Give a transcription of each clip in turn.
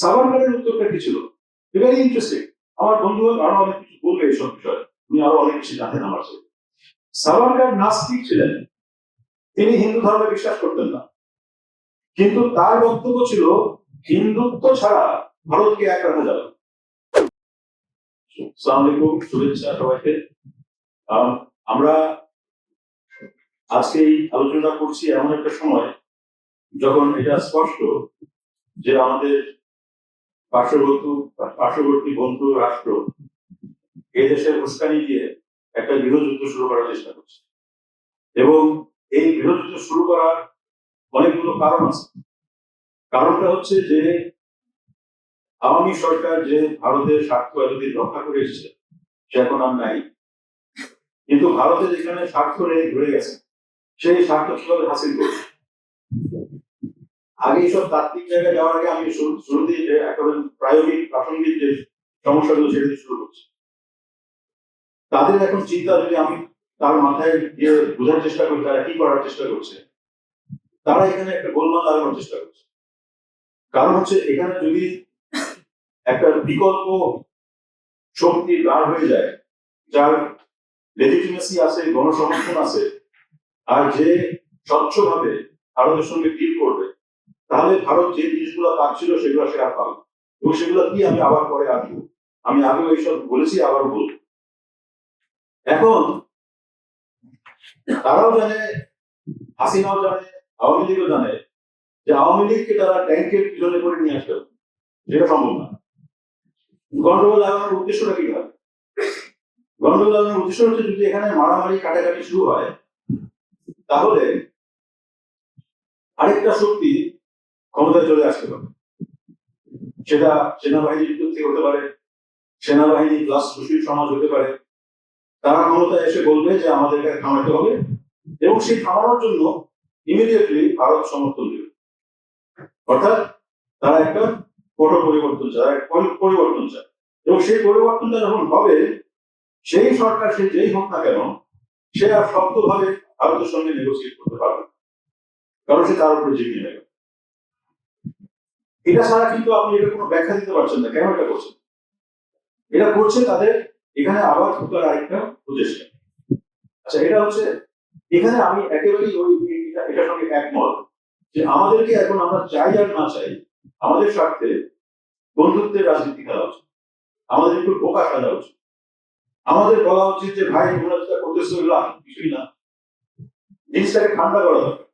সাভারকারের উত্তরটা কি ছিল? ভেরি ইন্টারেস্টিং আমার বন্ধু আরও অনেক কিছু বলবে এইসব বিষয়ে। উনি আরও অনেক কিছু জানেন আমার চেয়ে সাভারকার নাস্তিক ছিলেন। তিনি হিন্দু ধর্মে বিশ্বাস করতেন না। কিন্তু তার বক্তব্য ছিল, হিন্দুত্ব ছাড়া ভারতকে এক রাখা যাবে সালাম আলাইকুম, শুভেচ্ছা সবাইকে। আমরা আজকে এই আলোচনা করছি এমন একটা সময় যখন এটা স্পষ্ট যে আমাদের পার্শ্ববর্তী পার্শ্ববর্তী বন্ধু রাষ্ট্র এই দেশের উস্কানি দিয়ে একটা গৃহযুদ্ধ শুরু করার চেষ্টা করছে। এবং এই গৃহযুদ্ধ শুরু করার অনেকগুলো কারণ আছে। কারণটা হচ্ছে যে আওয়ামী সরকার যে ভারতের স্বার্থ এতদিন রক্ষা করে এসেছে, সে এখন আর নাই। কিন্তু ভারতে যেখানে স্বার্থ রেখে ঘুরে গেছে। সেই স্বার্থ কীভাবে হাসিল করবে আগে এইসব তাত্ত্বিক জায়গায় যাওয়ার আগে আমি শুরু- শুরুতেই যে একেবারে প্রায়োগিক প্রাসঙ্গিক যে সমস্যাগুলো সেটা শুরু করছি। তাদের এখন চিন্তা যদি আমি তার মাথায় গিয়ে বোঝার চেষ্টা করি, তারা কি করার চেষ্টা করছে, তারা এখানে একটা গোলমাল লাগানোর চেষ্টা করছে। কারণ হচ্ছে এখানে যদি একটা বিকল্প শক্তি দাঁড় হয়ে যায়, যার লেজিটিমেসি আছে, গণসমর্থন আছে, আর যে স্বচ্ছভাবে ভারতের সঙ্গে ডিল তাহলে ভারত যে জিনিসগুলো পাচ্ছিল সেগুলো সে আর পাবে এবং সেগুলো কি আমি আবার পরে আসব? আমি আগেও এইসব বলেছি, আবার বলব। এখন তারাও জানে, হাসিনাও জানে, আওয়ামী লীগও জানে যে আওয়ামী লীগকে তারা ট্যাঙ্কের পিছনে করে নিয়ে আসতে হবে। যেটা সম্ভব না। গন্ডগোল লাগানোর উদ্দেশ্যটা কি হয়? গন্ডগোল লাগানোর উদ্দেশ্য হচ্ছে যদি এখানে মারামারি, কাটাকাটি শুরু হয়, তাহলে আরেকটা শক্তি ক্ষমতায় চলে আসতে পারে সেটা সেনাবাহিনীর থেকে হতে পারে, সেনাবাহিনী প্লাস সুশীল সমাজ হতে পারে। তারা ক্ষমতায় এসে বলবে যে আমাদের এটাকে থামাতে হবে এবং সেই থামানোর জন্য ইমিডিয়েটলি ভারত সমর্থন দেবে। অর্থাৎ তারা একটা কঠোর পরিবর্তন চায় পরিবর্তন চায়। এবং সেই পরিবর্তনটা যখন হবে, সেই সরকার সে যেই হোক না কেন, সে আর শক্তভাবে ভারতের সঙ্গে নেগোসিয়েট করতে পারবে কারণ সে তার উপরে জিম্মি গেল। এটা ছাড়া কিন্তু আপনি এটা কোনো ব্যাখ্যা দিতে পারছেন না। কেন এটা করছেন? এটা করছে তাদের, এখানে আবার ঢোকার আরেকটা প্রচেষ্টা আচ্ছা এটা হচ্ছে, এখানে আমি একেবারেই ওই এটার সঙ্গে একমত যে আমাদেরকে এখন আমরা চাই আর না চাই, আমাদের স্বার্থে বন্ধুত্বের রাজনীতি খেলা উচিত। আমাদের একটু বোকা খেলা উচিত। আমাদের বলা উচিত যে, ভাই, তোমরা যেটা করতেছো কিছুই না। জিনিসটাকে ঠান্ডা করা দরকার।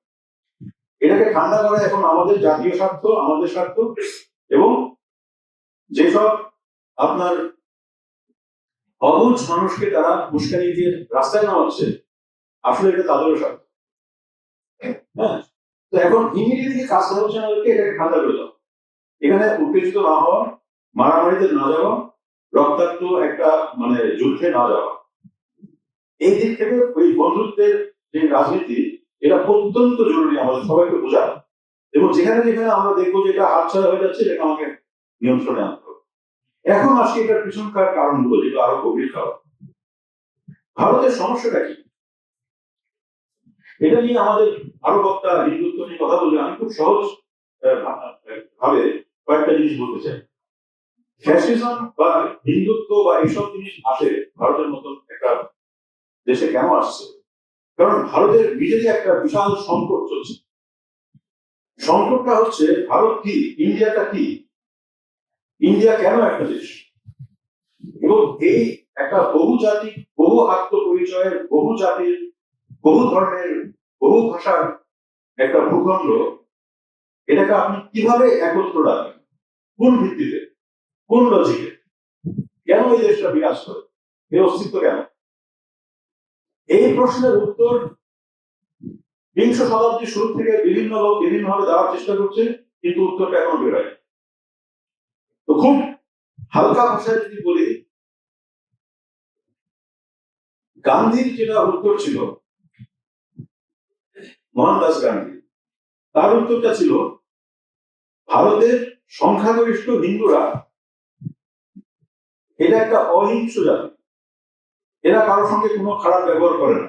এটাকে ঠান্ডা করা এখন আমাদের জাতীয় স্বার্থ, আমাদের স্বার্থ। এবং যেসব আপনার অবুঝ মানুষকে তারা উস্কানি দিয়ে রাস্তায় নামাচ্ছে, আসলে এটা তাদেরও স্বার্থ। হ্যাঁ? তো এখন ইমিডিয়েটলি কাজটা হচ্ছে আমাদেরকে এটাকে ঠান্ডা করে দাও এখানে উত্তেজিত না হওয়া, মারামারিতে না যাওয়া, রক্তাক্ত একটা মানে যুদ্ধে না যাওয়া। এই দিক থেকে ওই বন্ধুত্বের যে রাজনীতি এটা অত্যন্ত জরুরি আমাদের সবাইকে বোঝা এবং যেখানে যেখানে আমরা দেখব যে এটা হাতছাড়া হয়ে যাচ্ছে, সেটা আমাকে নিয়ন্ত্রণে আনতে হবে। এখন আসি এটার পিছনকার কারণগুলো যেগুলো আরও গভীর কারণ ভারতের সমস্যাটা কি? এটা নিয়ে আমাদের আরও বক্তা হিন্দুত্ব নিয়ে কথা বললে আমি খুব সহজ ভাবে কয়েকটা জিনিস বলতে চাই। ফ্যাসিজম বা হিন্দুত্ব বা এইসব জিনিস আসে ভারতের মতন একটা দেশে কেন আসছে? কারণ ভারতের নিজেরই একটা বিশাল সংকট চলছে। সংকটটা হচ্ছে ভারত কি, ইন্ডিয়াটা কি? ইন্ডিয়া কেন একটা দেশ? এবং এই একটা বহু জাতি বহু আত্মপরিচয়ের, বহু জাতির, বহু ধরনের বহু ভাষার একটা ভূখণ্ড, এটাকে আপনি কীভাবে একত্র রাখবেন? কোন ভিত্তিতে? কোন লজিকে কেন এই দেশটা বিরাজ করে? এর অস্তিত্ব কেন? এই প্রশ্নের উত্তর বিংশ শতাব্দীর শুরু থেকে বিভিন্ন লোক বিভিন্ন ভাবে দেওয়ার চেষ্টা করছে, কিন্তু উত্তরটা এখনও বেরোয় তো খুব হালকা ভাষায় যদি বলি, গান্ধীর যেটা উত্তর ছিল, মোহনদাস গান্ধী, তার উত্তরটা ছিল, ভারতের সংখ্যাগরিষ্ঠ হিন্দুরা, এটা একটা অহিংস জাতি। এরা কারোর সঙ্গে কোনো খারাপ ব্যবহার করে না।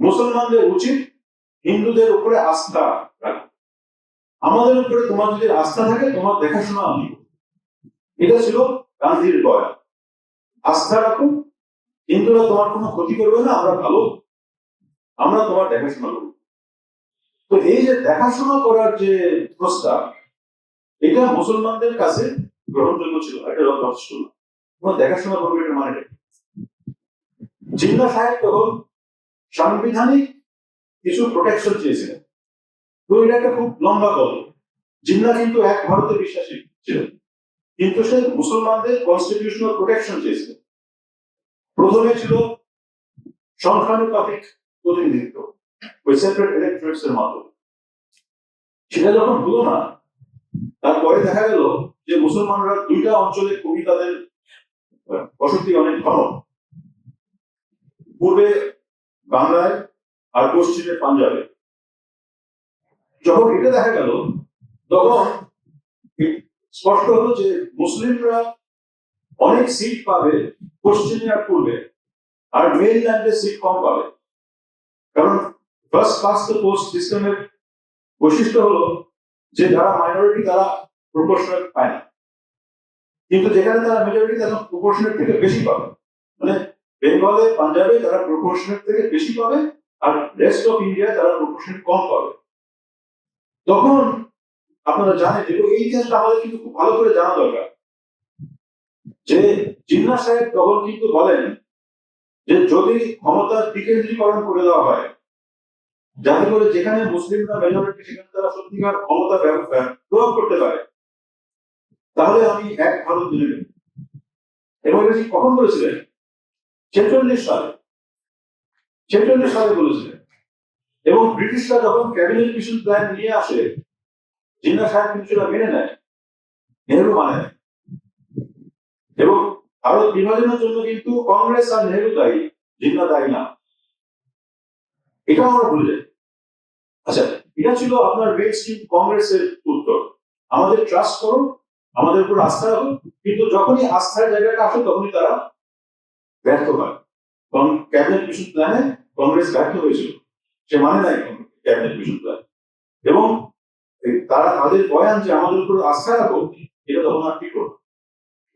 মুসলমানদের উচিত হিন্দুদের উপরে আস্থা আমাদের উপরে তোমার যদি আস্থা থাকে, তোমার দেখাশোনা আমি এটা ছিল গান্ধীর বয়া আস্থা রাখো। হিন্দুরা তোমার কোনো ক্ষতি করবে না, আমরা ভালো। আমরা তোমার দেখাশোনা করব। তো এই যে দেখাশোনা করার যে প্রস্তাব, এটা মুসলমানদের কাছে গ্রহণযোগ্য ছিল। এটা যথেষ্ট না তোমার দেখাশোনা করবে এটা মানে? জিন্না সাহেব তখন সাংবিধানিক কিছু প্রোটেকশন চেয়েছিলেন। তো এটা একটা খুব লম্বা গল্প জিন্না কিন্তু এক ভারতে বিশ্বাসী ছিলেন কিন্তু সে মুসলমানদের কনস্টিটিউশনাল প্রোটেকশন চেয়েছিলেন। প্রথমে ছিল সংখ্যানুপাতিক প্রতিনিধিত্ব ওই সেপারেট ইলেকট্রেটস এর মাধ্যমে। সেটা যখন হলো না, তারপরে দেখা গেল যে মুসলমানরা দুইটা অঞ্চলে খুবই তাদের বসতি অনেক ঘন পূর্বে বাংলায় আর পশ্চিমে পাঞ্জাবে। যখন এটা দেখা গেল, তখন স্পষ্ট হলো যে মুসলিমরা অনেক সিট পাবে পশ্চিমে আর পূর্বে, আর মেইনল্যান্ডে সিট কম পাবে। কারণ ফার্স্ট দ্য পোস্ট সিস্টেমের বৈশিষ্ট্য হলো যে যারা মাইনরিটি তারা প্রপোর্শনাল পায় না। কিন্তু যেখানে তারা মেজরিটি তারা প্রপোর্শনের থেকে বেশি পাবে। মানে বেঙ্গলে পাঞ্জাবে তারা প্রপোর্শনের থেকে বেশি পাবে আর রেস্ট অফ ইন্ডিয়ায় তারা প্রপোর্শন কম পাবে। তখন আপনারা জানেন এবং এই ইতিহাসটা আমাদের কিন্তু খুব ভালো করে জানা দরকার। যে জিন্না সাহেব তখন কিন্তু বলেন যে, যদি ক্ষমতার বিকেন্দ্রীকরণ করে দেওয়া হয়, যাতে করে যেখানে মুসলিমরা মেজরিটি সেখানে তারা সত্যিকার ক্ষমতা প্রয়োগ করতে পারে, তাহলে আমি এক ভারত নেব। এবং এটা কখন বলেছিলেন ছেচল্লিশ সালে ছেচল্লিশ সালে বলেছিলেন। এবং ব্রিটিশরা যখন ক্যাবিনেট মিশন প্ল্যান নিয়ে আসে জিন্না সাহেব সেটা মেনে নেয়, নেহরু মানে এবং ভারত বিভাজনের জন্য কিন্তু কংগ্রেস আর নেহরু দায়ী জিন্না দায়ী না। এটা আমরা ভুলে যাই। আচ্ছা এটা ছিল আপনার মেন স্ট্রিম কংগ্রেসের উত্তর। আমাদের ট্রাস্ট করো, আমাদের উপর আস্থা রাখো, কিন্তু যখনই আস্থার জায়গাটা আসে, তখনই তারা ব্যর্থ হয়। ক্যাবিনেট মিশন প্ল্যানে কংগ্রেস ব্যর্থ হয়েছিল। সে মানে নাই ক্যাবিনেট মিশন প্ল্যান এবং তারা তাদের বয়ান যে আমাদের উপর আস্থা রাখো, এটা তখন আর কি করব?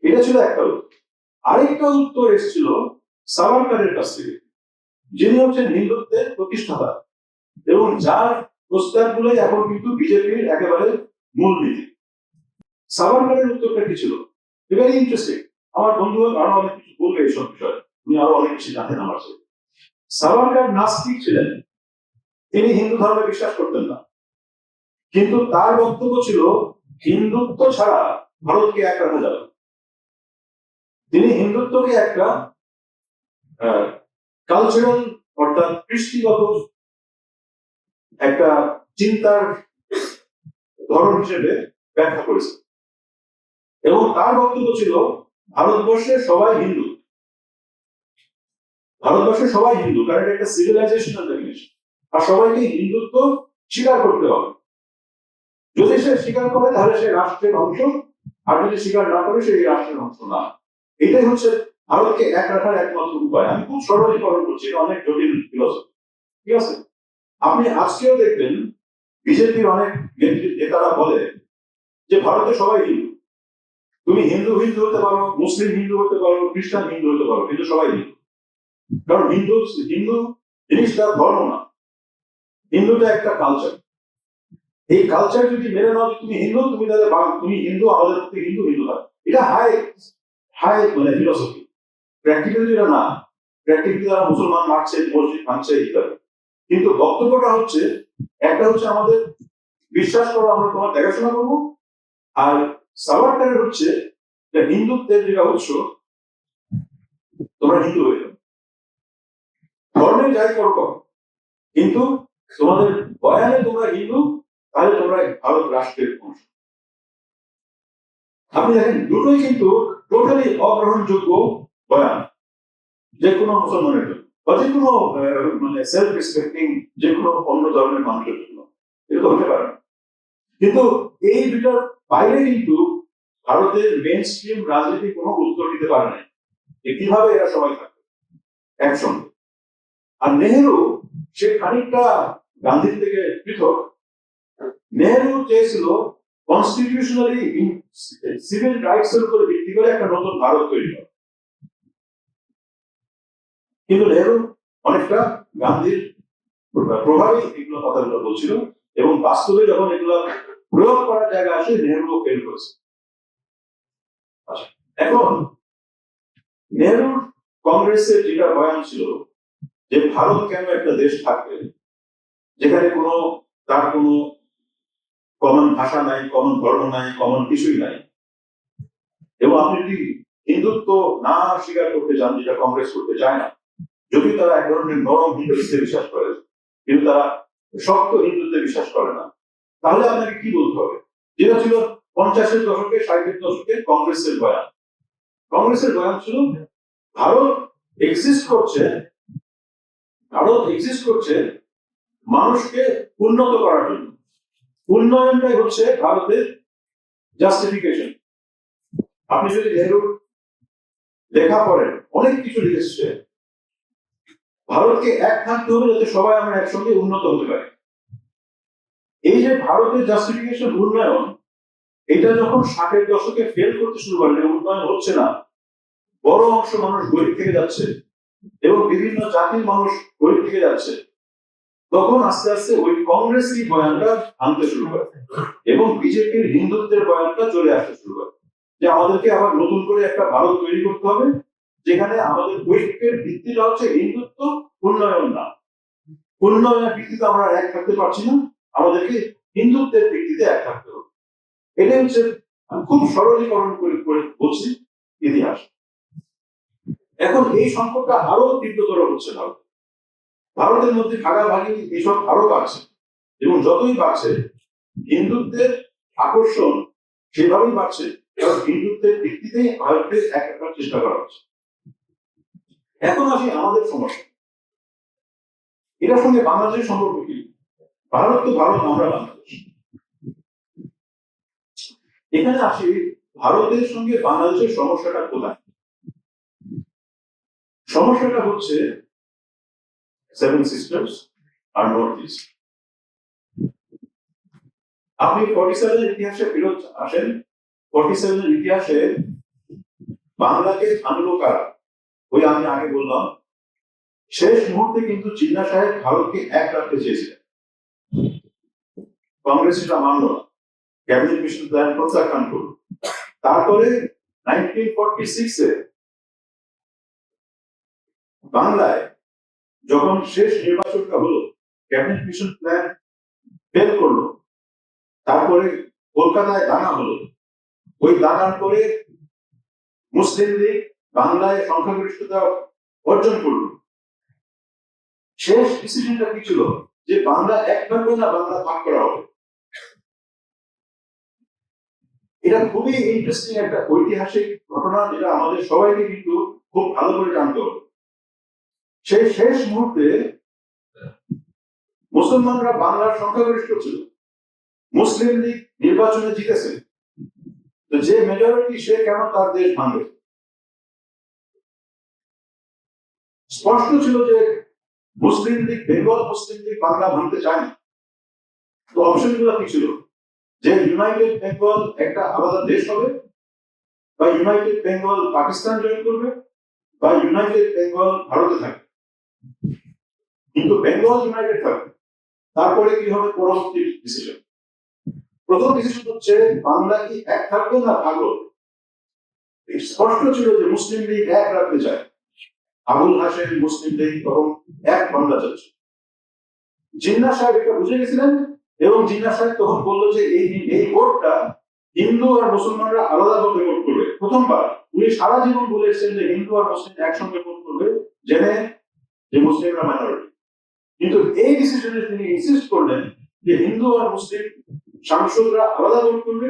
এটা ছিল একটা উত্তর। আরেকটা উত্তর এসেছিল সাভারকারের কাছ থেকে, যিনি হচ্ছেন হিন্দুত্বের প্রতিষ্ঠাতা। এবং যার প্রস্তাবগুলোই এখন কিন্তু বিজেপির একেবারে মূল মূলনীতি। সাভারকারের উত্তরটা কি ছিল? ভেরি ইন্টারেস্টিং আমার বন্ধু আরও অনেক কিছু বলবে এইসব বিষয়ে। উনি আরও অনেক কিছু জানেন আমার সাথে। সাভারকার নাস্তিক ছিলেন। তিনি হিন্দু ধর্মে বিশ্বাস করতেন না। কিন্তু তার বক্তব্য ছিল, হিন্দুত্ব ছাড়া ভারতকে এক রাখা যাবে তিনি হিন্দুত্বকে একটা কালচারাল অর্থাৎ কৃষ্টিগত একটা চিন্তার ধরন হিসেবে ব্যাখ্যা করেছে এবং তার বক্তব্য ছিল ভারতবর্ষে সবাই হিন্দু। ভারতবর্ষে সবাই হিন্দু, কারণ এটা একটা সিভিলাইজেশনাল জিনিস আর সবাইকে হিন্দুত্ব স্বীকার করতে হবে। যদি সে স্বীকার করে, তাহলে সে রাষ্ট্রের অংশ, আর যদি স্বীকার না করে, সে রাষ্ট্রের অংশ না। এটাই হচ্ছে ভারতকে এক রাখার একমাত্র উপায়। আমি খুব সরলীকরণ করছি, এটা অনেক জটিল ফিলসফি ঠিক আছে? আপনি আজকেও দেখবেন, বিজেপির অনেক নেতৃ- নেতারা বলে যে, ভারতে সবাই হিন্দু। তুমি হিন্দু হিন্দু হতে পারো, মুসলিম হিন্দু হতে পারো, খ্রিস্টান হিন্দু হতে পারো, কিন্তু সবাই হিন্দু। কারণ হিন্দু হিন্দু জিনিসটা ধর্ম না। হিন্দুটা একটা কালচার এই কালচার যদি মেনে নাও তুমি হিন্দু, তুমি তাহলে তুমি হিন্দু, আমাদের মধ্যে হিন্দু হিন্দু হয় এটা হাই হাই মানে ফিলসফি প্র্যাকটিক্যালি এটা না। প্র্যাকটিক্যালি তারা মুসলমান মারছে, মসজিদ ভাঙছে, ইত্যাদি। কিন্তু বক্তব্যটা হচ্ছে, একটা হচ্ছে আমাদের, বিশ্বাস করো আমরা তোমার দেখাশোনা করব, আর সাভারকারের হচ্ছে হিন্দুত্বের যেটা উৎস, তোমরা হিন্দু হয়ে যাও ধর্মে যাই করো। কিন্তু তোমাদের বয়ানে তোমরা হিন্দু, তাহলে তোমরা ভারত রাষ্ট্রের অংশ আপনি দেখেন, দুটোই কিন্তু টোটালি অগ্রহণযোগ্য বয়ান যে কোনো মুসলমানের জন্য, বা যে কোনো মানে সেলফ রেসপেক্টিং যে কোনো অন্য ধর্মের মানুষের জন্য এটা হতে পারে। কিন্তু এই দুটার বাইরে কিন্তু ভারতের মেন স্ট্রিম রাজনীতি কোনো উত্তর দিতে পারে না যে কীভাবে এরা সবাই থাকবে? একসঙ্গে। আর নেহেরু, সে খানিকটা গান্ধীর থেকে পৃথক। নেহরু চেয়েছিল কনস্টিটিউশনালি সিভিল রাইটস এর উপর ভিত্তি করে একটা নতুন ভারত তৈরি করা। কিন্তু নেহরু অনেকটা গান্ধীর প্রভাবে এগুলো কথাগুলো বলছিল এবং বাস্তবে যখন এগুলো প্রয়োগ করার জায়গা আসে নেহরু ফেল করেছে আচ্ছা, এখন নেহরুর কংগ্রেসের যেটা বয়ান ছিল যে ভারত কেন একটা দেশ থাকবে যেখানে কোনো তার কোনো কমন ভাষা নাই কমন ধর্ম নাই কমন কিছুই নাই। এবং আপনি যদি হিন্দুত্ব না স্বীকার করতে চান যেটা কংগ্রেস করতে চায় না যদি তারা এক ধরনের নরম হিন্দুত্বে বিশ্বাস করে কিন্তু তারা শক্ত হিন্দুত্বে বিশ্বাস করে না তাহলে আপনাকে কি বলতে হবে? যেটা ছিল পঞ্চাশের দশকে, ষাটের দশকে কংগ্রেসের বয়ান। কংগ্রেসের বয়ান ছিল, ভারত এক্সিস্ট করছে, ভারত এক্সিস্ট করছে মানুষকে উন্নত করার জন্য। উন্নয়নটাই হচ্ছে ভারতের জাস্টিফিকেশন আপনি যদি নেহরুর লেখা পড়েন, অনেক কিছু লিখেছে ভারতকে এক থাকতে হবে যাতে সবাই আমরা একসঙ্গে উন্নত হতে পারি। এই যে ভারতের জাস্টিফিকেশন উন্নয়ন, এটা যখন ষাটের দশকে ফেল করতে শুরু করে উন্নয়ন হচ্ছে না। বড় অংশ মানুষ গরিব থেকে যাচ্ছে এবং বিভিন্ন জাতির মানুষ গরিব থেকে যাচ্ছে। তখন আস্তে আস্তে ওই কংগ্রেসই বয়ানটা আনতে শুরু করে এবং বিজেপির হিন্দুত্বের বয়ানটা চলে আসতে শুরু করে যে আমাদেরকে আবার নতুন করে একটা ভারত তৈরি করতে হবে, যেখানে আমাদের ঐক্যের ভিত্তিটা হচ্ছে হিন্দুত্ব, উন্নয়ন না। উন্নয়নের ভিত্তিতে আমরা এক থাকতে পারছি না। আমাদেরকে হিন্দুত্বের ভিত্তিতে এক থাকতে হবে। এটাই হচ্ছে খুব সরলীকরণ করে করে বলছি ইতিহাস। এখন এই সংকটটা আরও তীব্রতর হচ্ছে ভারত। ভারতের মধ্যে ভাগাভাগি এইসব আরও বাড়ছে। এবং যতই বাড়ছে, হিন্দুত্বের আকর্ষণ সেভাবেই বাড়ছে। কারণ হিন্দুত্বের ভিত্তিতেই ভারতকে এক রাখার চেষ্টা করা হচ্ছে। এখন আসি আমাদের সমস্যা। এটার সঙ্গে বাংলাদেশের সম্পর্ক কি? ভারত তো ভারত, আমরা বাংলাদেশ। এখানে আসি, ভারতের সঙ্গে বাংলাদেশের সমস্যাটা কোথায়? সমস্যাটা হচ্ছে সেভেন সিস্টার্স আর নর্থ ইস্ট আপনি ফর্টি সেভেনের ইতিহাসে ফেরত আসেন। ফর্টি সেভেনের ইতিহাসে বাংলাকে ভাঙলো কারা? ওই আমি আগে বললাম। শেষ মুহূর্তে কিন্তু জিন্না সাহেব ভারতকে এক রাখতে চেয়েছিলেন। কংগ্রেস এটা মানল না ক্যাবিনেট মিশন প্ল্যান প্রত্যাখ্যান করল। তারপরে বাংলায় যখন শেষ নির্বাচনটা হলো, ক্যাবিনেট মিশন প্ল্যান ফেল করল। তারপরে কলকাতায় দাঙ্গা হলো। ওই দাঙ্গার পরে মুসলিম লীগ বাংলায় সংখ্যাগরিষ্ঠতা অর্জন করল। শেষ ডিসিশনটা কি ছিল? যে বাংলা এক থাকবে না বাংলা ভাগ করা হবে? এটা খুবই ইন্টারেস্টিং একটা ঐতিহাসিক ঘটনা যেটা আমাদের সবাইকে কিন্তু খুব ভালো করে জানতে হবে। সেই শেষ মুহূর্তে মুসলমানরা বাংলার সংখ্যাগরিষ্ঠ ছিল। মুসলিম লীগ নির্বাচনে জিতেছে। তো যে মেজরিটি সে কেন তার দেশ ভাঙবে? স্পষ্ট ছিল যে মুসলিম লীগ, বেঙ্গল মুসলিম লীগ বাংলা ভাঙতে চায় তো অপশনগুলো কি ছিল? যে ইউনাইটেড বেঙ্গল একটা আলাদা দেশ হবে, বা ইউনাইটেড বেঙ্গল পাকিস্তান জয়েন করবে, বা ইউনাইটেড বেঙ্গল ভারতে থাকবে। কিন্তু বেঙ্গল ইউনাইটেড থাকবে তারপরে কি হবে? পরবর্তী ডিসিশন প্রথম ডিসিশন হচ্ছে, বাংলা কি এক থাকবে না ভাগ স্পষ্ট ছিল যে মুসলিম লীগ এক রাখতে চায় আবুল হাসেন মুসলিম লীগ, তখন এক বাংলা চাচ্ছে জিন্না সাহেব এটা বুঝে গেছিলেন? এবং জিন্না সাহেব তখন বলল যে এই এই কোর্টটা হিন্দু আর মুসলমানরা আলাদা আলাদাভাবে ভোট করবে। প্রথমবার উনি সারা জীবন বলে এসেছেন যে হিন্দু আর মুসলিম একসঙ্গে ভোট করবে জেনে যে মুসলিমরা মাইনরিটি কিন্তু এই ডিসিশনে তিনি ইনসিস্ট করলেন যে হিন্দু আর মুসলিম সাংসদরা আলাদা ভোট করবে।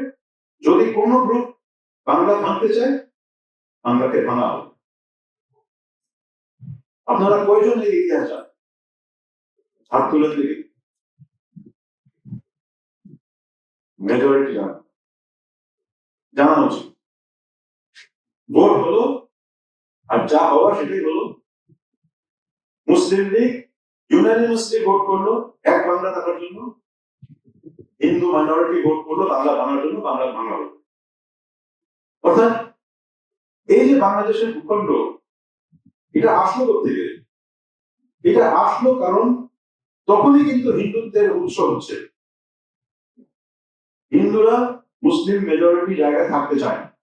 যদি কোনো গ্রুপ বাংলা ভাঙতে চায় বাংলাকে ভাঙা হবে। আপনারা কয়জন এই ইতিহাস জানেন? হাত তুলে দিকে মেজরিটি জানেন জানা উচিত। ভোট হলো আর যা হওয়া সেটাই হলো মুসলিম লীগ ইউনানিমাসলি ভোট করল, এক বাংলা থাকার জন্য, হিন্দু মাইনরিটি ভোট করল, বাংলা ভাঙার জন্য, বাংলা ভাঙা হলো। অর্থাৎ এই যে বাংলাদেশের ভূখণ্ড, এটা আসলো থেকে এটা আসলো কারণ তখনই কিন্তু হিন্দুত্বের উৎস হচ্ছে। হিন্দুরা মুসলিম মেজরিটি জায়গায় থাকতে চায় না।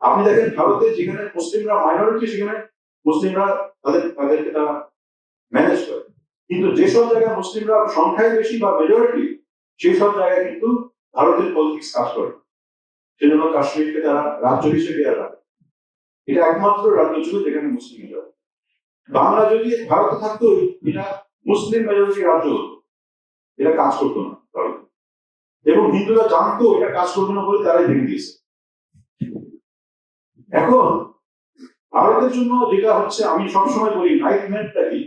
আপনি দেখেন ভারতে যেখানে মুসলিমরা মাইনরিটি সেখানে মুসলিমরা তাদের, তাদেরকে তারা ম্যানেজ করে। কিন্তু যেসব জায়গায় মুসলিমরা সংখ্যায় বেশি বা মেজরিটি সেই সব জায়গায় কিন্তু ভারতের পলিটিক্স কাজ করে। সেজন্য কাশ্মীরকে তারা রাজ্য হিসেবে রাখে এটা একমাত্র রাজ্য ছিল যেখানে মুসলিম মেজরিটি বাংলা যদি ভারতে থাকতো, এটা মুসলিম মেজরিটি রাজ্য হতো। এটা কাজ করতো না। ভারতে এবং হিন্দুরা জানতো এটা কাজ করবে না বলে তারাই ভেঙে দিয়েছে। এখন ভারতের জন্য যেটা হচ্ছে, আমি সবসময় বলি নাইটমেয়ারটা কি?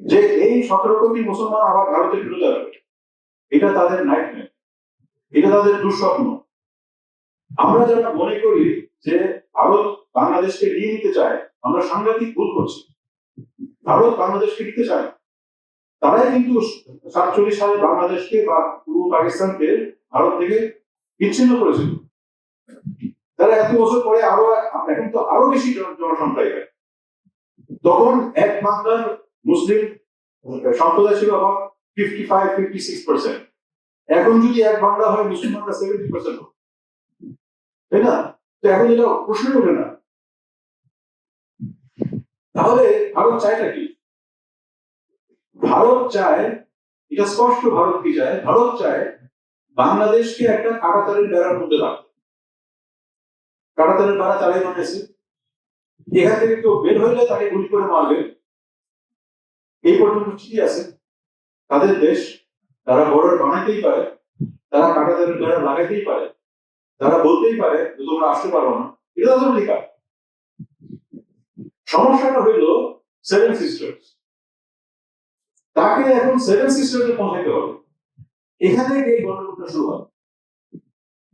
যে এই সতেরো কোটি মুসলমান আবার ভারতে ফিরে যাবে এটা তাদের নাইটমেয়ার এটা তাদের দুঃস্বপ্ন। আমরা যারা মনে করি যে ভারত বাংলাদেশকে নিয়ে নিতে চায়, আমরা সাংঘাতিক ভুল করছি। ভারত বাংলাদেশকে নিতে চায়। তারাই কিন্তু সাতচল্লিশ সালে বাংলাদেশকে বা পূর্ব পাকিস্তানকে ভারত থেকে বিচ্ছিন্ন করেছিল। তারা এত বছর পরে আরও এখন তো আরও বেশি জন- জনসংখ্যা। তখন এক বাংলার মুসলিম সম্প্রদায় ছিল আমার fifty five fifty six percent এখন যদি এক বাংলা হয় মুসলমানরা সেভেন্টি পার্সেন্ট তাই না? তো এখন এটা প্রশ্নই ওঠে না। তাহলে ভারত চায়টা কি? ভারত চায়, এটা স্পষ্ট ভারত কি চায়? ভারত চায় বাংলাদেশকে একটা কাটাতারের বেড়ার মধ্যে রাখতে। কাটাতারের বেড়া তারাই বানিয়েছে। এখান থেকে কেউ বের হইলে তাকে গুলি করে মারবে। এই পর্যন্ত ঠিকই আছে। তাদের দেশ, তারা বর্ডার বানাইতেই পারে, তারা কাটাতারের বেড়া লাগাইতেই পারে, তারা বলতেই পারে যে তোমরা আসতে পারো না। এটা তাদের অধিকার সমস্যাটা হইল সেভেন সিস্টার্স তাকে এখন সেভেন সিস্টার্সে পৌঁছাইতে হবে। এখানে এই গন্ডগোলটা শুরু হয়।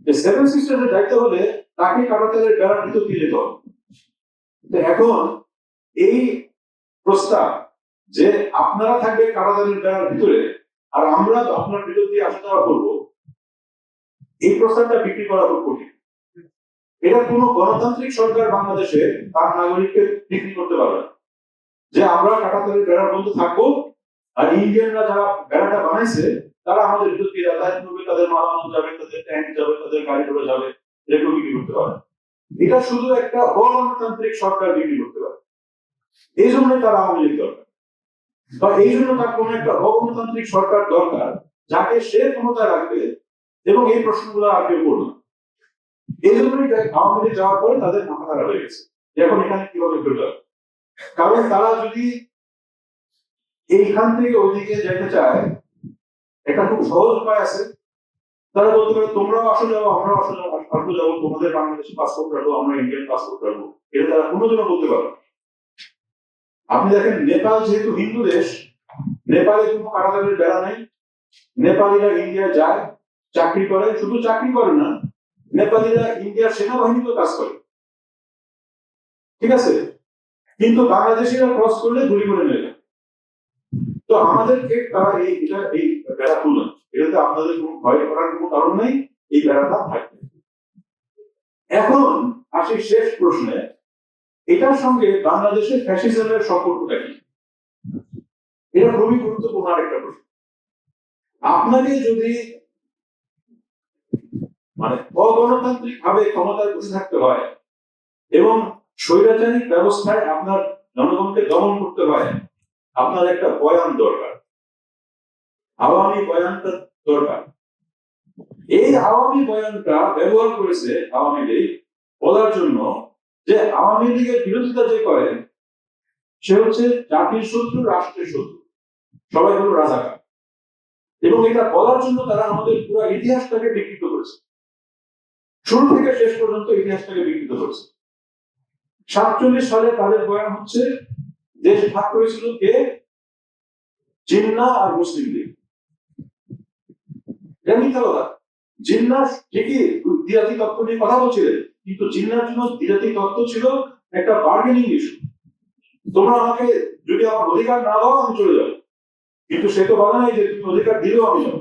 যে সেভেন সিস্টার্সের দায়িত্ব হলে তাকে কাটাতারের বেড়ার ভিতর দিয়ে যেতে হবে। এখন এই প্রস্তাব যে আপনারা থাকবে কাটাতারের বেড়ার ভিতরে আর আমরা আপনার ভিতর দিয়ে আসা করব, এই প্রস্তাবটা বিক্রি করা খুব কঠিন। এটা কোনো গণতান্ত্রিক সরকার বাংলাদেশে তার নাগরিককে বিক্রি করতে পারবে না। যে আমরা কাটাতারের বেড়ার মধ্যে থাকব আর ইন্ডিয়ানরা যারা বেড়াটা বানাইছে, তারা আমাদের যাতায়াত করবে তাদের মালামাল যাবে, তাদের ট্যাঙ্ক যাবে, তাদের গাড়ি ঘোড়া যাবে বিক্রি করতে পারে। এটা শুধু একটা অগণতান্ত্রিক সরকার বিক্রি করতে পারে। এই জন্য তার আওয়ামী লীগ দরকার। বা এই জন্য তার কোন একটা অগণতান্ত্রিক সরকার দরকার, যাকে সে ক্ষমতায় রাখবে এবং এই প্রশ্নগুলো আর কেউ করবে এই জন্যই আওয়ামী লীগ যাওয়ার পরে তাদের মাথা খারাপ হয়ে গেছে। এখন এখানে কীভাবে কারণ তারা যদি এইখান থেকে ওইদিকে যেতে চায়, একটা খুব সহজ উপায় আছে। তারা বলতে পারে, তোমরাও আসো যাব আমরাও আসো যাব আসব যাব তোমাদের বাংলাদেশি পাসপোর্ট রাখব আমরা ইন্ডিয়ান পাসপোর্ট রাখব। এটা তারা কোনোদিনও বলতে পারো। আপনি দেখেন, নেপাল যেহেতু হিন্দু দেশ, নেপালে কোনো কাটাতারের বেড়া নেই। নেপালিরা ইন্ডিয়া যায়, চাকরি করে, শুধু চাকরি করে না, নেপালিরা ইন্ডিয়ার সেনাবাহিনীতেও কাজ করে। ঠিক আছে? কিন্তু বাংলাদেশিরা ক্রস করলে গুলি করে নেবে তো আমাদেরকে তারা এই এটা, এই বেড়া এটাতে আপনাদের কোনো ভয় করার কোনো কারণ নেই, এই বেড়াটা থাকবে। এখন আসি শেষ প্রশ্নে। এটার সঙ্গে বাংলাদেশের ফ্যাসিজমের সম্পর্কটা কি? এটা খুবই গুরুত্বপূর্ণ একটা প্রশ্ন। আপনাকে যদি মানে অগণতান্ত্রিক ভাবে ক্ষমতায় বসে থাকতে হয় এবং স্বৈরাচারিক ব্যবস্থায় আপনার জনগণকে দমন করতে হয় আপনার একটা বয়ান দরকার। আওয়ামী বয়ানটা দরকার। এই আওয়ামী বয়ানটা ব্যবহার করেছে আওয়ামী লীগ বলার জন্য যে আওয়ামী লীগের বিরোধিতা যে করে, সে হচ্ছে জাতির শত্রু, রাষ্ট্রের শত্রু। সবাই হলো রাজাকার। এবং এটা বলার জন্য তারা আমাদের পুরো ইতিহাসটাকে বিকৃত করেছে। শুরু থেকে শেষ পর্যন্ত ইতিহাসটাকে বিকৃত করেছে। সাতচল্লিশ সালে তাদের বয়ান হচ্ছে দেশ ভাগ করেছিল কে? জিন্না আর মুসলিম লীগ। জিন্না ঠিকই তত্ত্ব নিয়ে কথা বলছিলেন, কিন্তু জিন্নার জন্য তত্ত্ব ছিল একটা বার্গেনিং ইস্যু তোমরা আমাকে যদি আমার অধিকার না দাও, আমি চলে যাব। কিন্তু সে তো বলে নাই যে তুমি অধিকার দিলেও আমি যাব।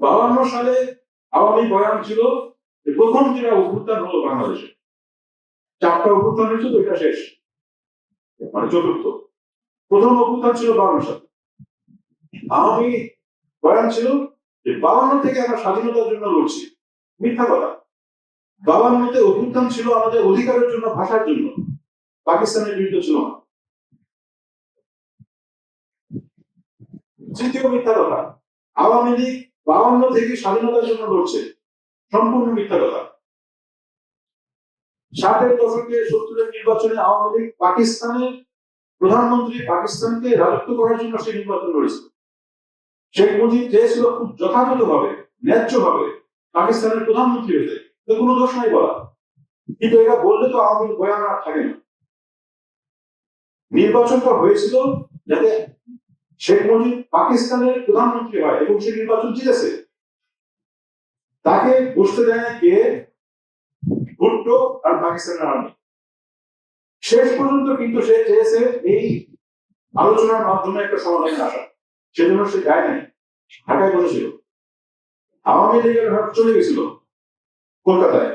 বাউান্ন সালে আওয়ামী বয়ান ছিল প্রথম যেটা অভ্যুত্থান হলো বাংলাদেশে। চারটা অভ্যুত্থান হয়েছে তো এটা শেষ। মানে চতুর্থ। প্রথম অভ্যুত্থান ছিল বাউন্ন সালে আওয়ামী বয়ান ছিল যে বাউন্ন থেকে আমরা স্বাধীনতার জন্য লড়ছি। মিথ্যা কথা। বাবান্নতে অভ্যুত্থান ছিল আমাদের অধিকারের জন্য, ভাষার জন্য। পাকিস্তানের বিরুদ্ধে ছিল না। তৃতীয় মিথ্যা কথা। আওয়ামী লীগ বাউন্ন থেকে স্বাধীনতার জন্য লড়ছে। সম্পূর্ণ মিথ্যা কথা। ষাটের দশকে সত্তরের নির্বাচনে আওয়ামী লীগ পাকিস্তানের প্রধানমন্ত্রী পাকিস্তানকে রাজত্ব করার জন্য সে নির্বাচন লড়েছিল শেখ মুজিব চেয়েছিল খুব যথাযথভাবে, ন্যায্যভাবে পাকিস্তানের প্রধানমন্ত্রী হতে। কোনো দোষ নাই বলা। কিন্তু এটা বললে তো আওয়ামী লীগ বয়ান আর থাকে না। নির্বাচনটা হয়েছিল যাতে শেখ মুজিব পাকিস্তানের প্রধানমন্ত্রী হয় এবং সে নির্বাচন জিতেছে। তাকে বসতে দেয় কে ভুট্টো আর পাকিস্তানের আর্মি। শেষ পর্যন্ত কিন্তু সে চেয়েছে এই আলোচনার মাধ্যমে একটা সমাধানে আসা। সেজন্য সে যায় নাই, ঢাকায় বসেছিল। আওয়ামী লীগের হাত চলে গেছিল কলকাতায়।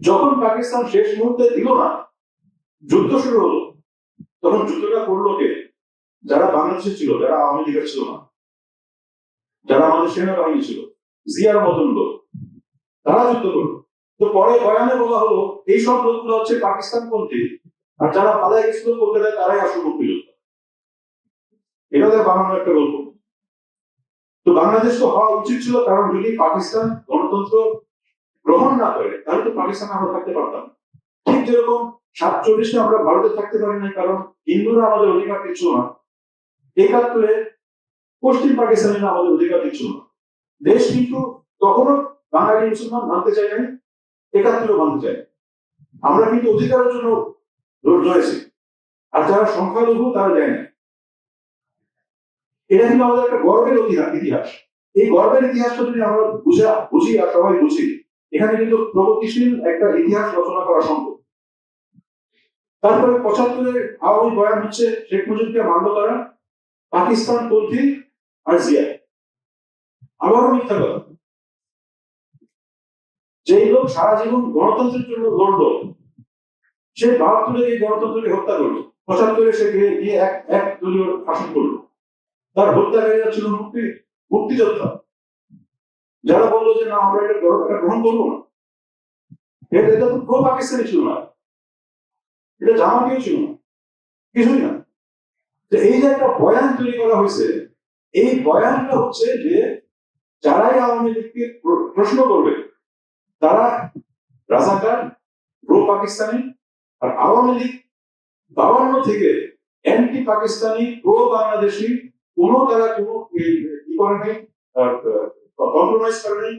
যখন পাকিস্তান শেষ মুহূর্তে দিল না, যুদ্ধ শুরু হলো। তখন যুদ্ধটা করল কে? যারা বাংলাদেশে ছিল, যারা আওয়ামী লীগের ছিল না। যারা আমাদের সেনাবাহিনী ছিল, জিয়ার মতন লোক। তারা যুদ্ধ করল। পরে বয়ানে বলা হলো, এই সব লোকগুলো হচ্ছে পাকিস্তান পন্থী আর যারা পালায় গেছিল কলকাতায় তারাই আসল মুক্তিযোদ্ধা এটা তার বানানো একটা গল্প। তো বাংলাদেশ তো হওয়া উচিত ছিল, কারণ যদি পাকিস্তান গণতন্ত্র গ্রহণ না করে, তাহলে তো পাকিস্তান আমরা থাকতে পারতাম। ঠিক যেরকম সাতচল্লিশে আমরা ভারতে থাকতে পারি না কারণ হিন্দুরা আমাদের অধিকার দিচ্ছিল না। একাত্তরে পশ্চিম পাকিস্তানিরা আমাদের অধিকার দিচ্ছিল না। দেশ কিন্তু তখনও বাঙালি মুসলমান ভাঙতে চায় নাই একাত্তরে ভাঙতে চায়? আমরা কিন্তু অধিকারের জন্য লড়েছি। আর যারা সংখ্যালঘু, তারা দেয় না। এটা কিন্তু আমাদের একটা গর্বের ইতিহাস ইতিহাস। এই গর্বের ইতিহাসটা যদি আমরা বুঝা, বুঝি আর সবাই বুঝি, এখানে কিন্তু প্রগতিশীল একটা ইতিহাস রচনা করা সম্ভব। তারপরে পঁচাত্তরের আওয়ামী বয়ান হচ্ছে শেখ মুজিবকে মান্য করা পাকিস্তান পন্থী আর জিয়া। আবারও মিথ্যা কথা। যেই লোক সারা জীবন গণতন্ত্রের জন্য লড়লো সে বাহাত্তরে এই গণতন্ত্রকে হত্যা করল। পঁচাত্তরে সে গিয়ে গিয়ে এক এক দলীয় শাসন করল। তার হত্যাকারীরা ছিল মুক্তি, মুক্তিযোদ্ধা। যারা বলল যে, না, আমরা এটা গ্রহ- এটা গ্রহণ করব না। এটা তো প্রো পাকিস্তানি ছিল না। এটা জামাতীয় ছিল না। কিছুই না। তো এই যে একটা বয়ান তৈরি করা হয়েছে, এই বয়ানটা হচ্ছে যে, যারাই আওয়ামী লীগকে প্রশ্ন করবে তারা রাজাকার প্রো পাকিস্তানি আর আওয়ামী লীগ বাবান্ন থেকে অ্যান্টি পাকিস্তানি প্রো বাংলাদেশি কোনো তারা কোনো ই করে কম্প্রোমাইজ করে নাই।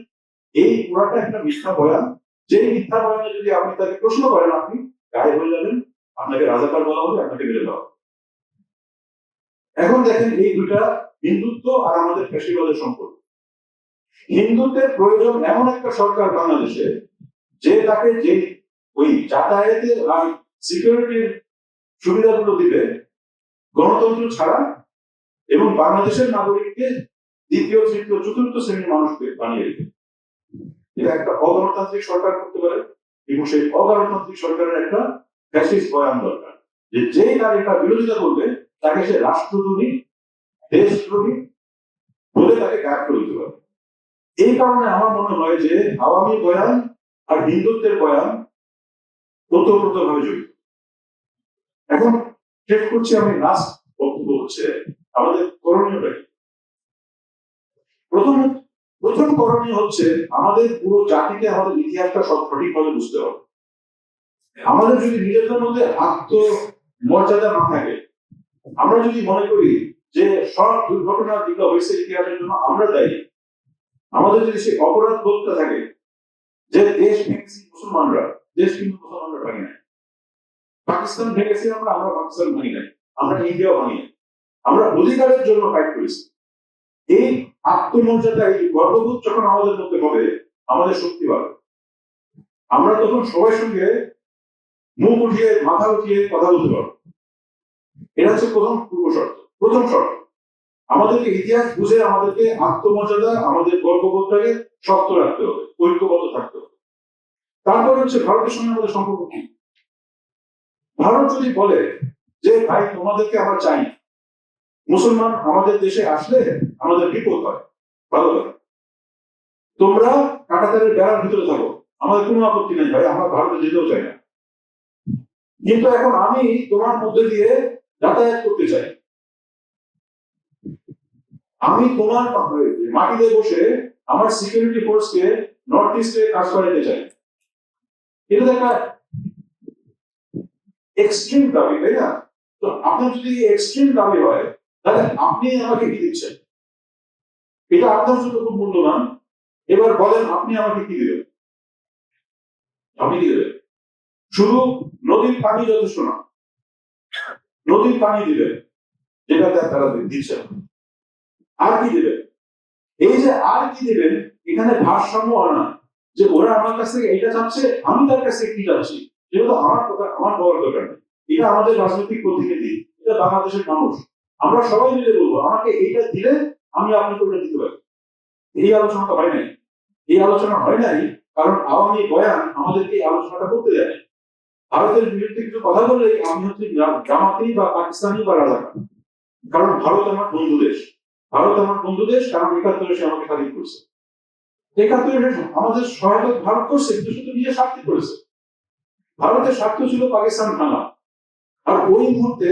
এই পুরাটা একটা মিথ্যা বয়ান। যে মিথ্যা বয়ানে যদি আপনি তাকে প্রশ্ন করেন, আপনি গায়ে হয়ে যাবেন। আপনাকে রাজাকার বলা হবে, আপনাকে মেরে দেওয়া। এখন দেখেন এই দুটা হিন্দুত্ব আর আমাদের ফ্যাসিবাদের সম্পর্ক। হিন্দুত্বের প্রয়োজন এমন একটা সরকার বাংলাদেশে যে তাকে যে ওই যাতায়াতের আর সিকিউরিটির সুবিধাগুলো দিবে গণতন্ত্র ছাড়া এবং বাংলাদেশের নাগরিককে দ্বিতীয়, তৃতীয়, চতুর্থ শ্রেণির মানুষকে বানিয়ে দিবে। এটা একটা অগণতান্ত্রিক সরকার করতে পারে এবং সেই অগণতান্ত্রিক সরকারের একটা ফ্যাসিস্ট বয়ান দরকার যে যেই তার এটা বিরোধিতা করবে, তাকে সে রাষ্ট্রদ্রোহী, দেশদ্রোহী বলে তাকে গায়ে করে দিতে পারে এই কারণে আমার মনে হয় যে আওয়ামী বয়ান আর হিন্দুত্বের বয়ান ওতপ্রোত ভাবে জড়িত। এখন শেষ করছি আমি লাস্ট বক্তব্য হচ্ছে আমাদের করণীয়টা কি? প্রথম প্রথম করণীয় হচ্ছে আমাদের পুরো জাতিকে আমাদের ইতিহাসটা সব সঠিকভাবে বুঝতে হবে। আমাদের যদি নিজেদের মধ্যে আত্মমর্যাদা না থাকে, আমরা যদি মনে করি যে সব দুর্ঘটনা যেগুলো হয়েছে ইতিহাসের জন্য আমরা দায়ী আমাদের যদি সেই অপরাধ বোধটা থাকে যে দেশ ভেঙেছি মুসলমানরা, দেশ কিন্তু মুসলমানরা ভাঙি নাই। পাকিস্তান ভেঙেছি আমরা আমরা পাকিস্তান ভাঙি নাই। আমরা ইন্ডিয়া ভাঙি নাই। আমরা অধিকারের জন্য ফাইট করেছি। এই আত্মমর্যাদা, এই গর্ববোধ যখন আমাদের মধ্যে হবে, আমাদের শক্তি বাড়বে। আমরা তখন সবার সঙ্গে মুখ উঠিয়ে, মাথা উঠিয়ে কথা বলতে পারব। এটা হচ্ছে প্রথম পূর্ব শর্ত, প্রথম শর্ত। আমাদেরকে ইতিহাস বুঝে আমাদেরকে আত্মমর্যাদা, আমাদের গর্ববোধটাকে শক্ত রাখতে হবে, ঐক্যবদ্ধ থাকতে হবে। তারপর হচ্ছে ভারতের সঙ্গে আমাদের সম্পর্ক কি? ভারত যদি বলে যে, ভাই, তোমাদেরকে আমরা চাই মুসলমান আমাদের দেশে আসলে আমাদের বিপদ হয়, ভালো লাগে তোমরা কাটাতারের বেড়ার ভিতরে থাকো। আমাদের কোনো আপত্তি নেই, ভাই, আমরা ভারতে যেতেও চাই না। কিন্তু এখন আমি তোমার মধ্যে দিয়ে যাতায়াত করতে চাই। আমি তোমার মাটিতে বসে আমার সিকিউরিটি ফোর্সকে নর্থ ইস্টে কাজ করাতে চাই। এটা তো এক্সট্রিম দাবি, তাই না? তো আপনার যদি এক্সট্রিম দাবি হয়, তাহলে আপনি আমাকে কি দিচ্ছেন? এটা আপনার জন্য খুব মূল্যবান। এবার বলেন, আপনি আমাকে কি দিবেন? আপনি কি দেবেন? শুধু নদীর পানি যথেষ্ট না। নদীর পানি দিবেন যেটা তারা দিচ্ছে না। আর কি দেবেন? এই যে আর কি দেবেন, এখানে ভারসাম্য আনা যে ওরা আমার কাছ থেকে এটা চাচ্ছে, আমি তার কাছ থেকে কি চাচ্ছি? এটা তো আমার কথা, আমার বলার দরকার নেই। এটা আমাদের রাজনৈতিক প্রতিনিধি, এটা বাংলাদেশের মানুষ। আমরা সবাই মিলে বলব, আমাকে এইটা দিলে আমি আপনাকে ওটা দিতে পারি। এই আলোচনাটা হয় নাই। এই আলোচনা হয় নাই কারণ আওয়ামী বয়ান আমাদেরকে এই আলোচনাটা করতে দেয়। ভারতের বিরুদ্ধে কিছু কথা বললেই আমি হচ্ছে জামাতি বা পাকিস্তানি বা রাজাকার কারণ ভারত আমার বন্ধু দেশ। ভারত আমার বন্ধু দেশ কারণ একাত্তরে সে আমাকে স্বাধীন করছে। একাত্তরে আমাদের সহায়তা ভারত করছে, কিন্তু শুধু নিজের স্বার্থে করেছে। ভারতের স্বার্থ ছিল পাকিস্তান ভাঙা। আর ওই মুহূর্তে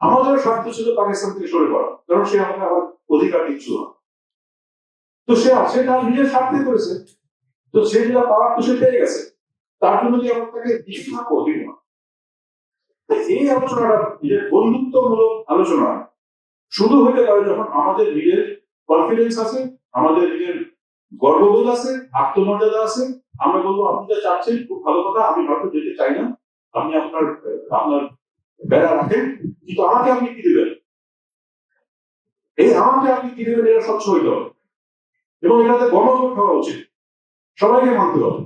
আমাদেরও স্বার্থ ছিল পাকিস্তান থেকে সরে পড়া, কারণ সে আমাকে আবার অধিকার দিচ্ছিল না। তো সে সে তার নিজের স্বার্থে করেছে। তো সে যেটা পাওয়ার তো সে পেয়ে গেছে। তার জন্য কি আমরা তাকে দিতে থাকব দিব না? এই আলোচনাটা যে বন্ধুত্বমূলক আলোচনা। শুধু হতে পারে যখন আমাদের নিজের কনফিডেন্স আছে, আমাদের নিজের গর্ববোধ আছে, আত্মমর্যাদা আছে। আমরা বলব, আপনি যা চাচ্ছেন, খুব ভালো কথা। আমি ভারতে যেতে চাই না। আপনি আপনার আপনার বেড়া রাখেন। কিন্তু আমাকে আপনি কি দিবেন? এই আমাকে আপনি কি দিবেন, এটা স্বচ্ছ হইতে হবে এবং এটাতে গণভোট হওয়া উচিত। সবাইকে মানতে হবে।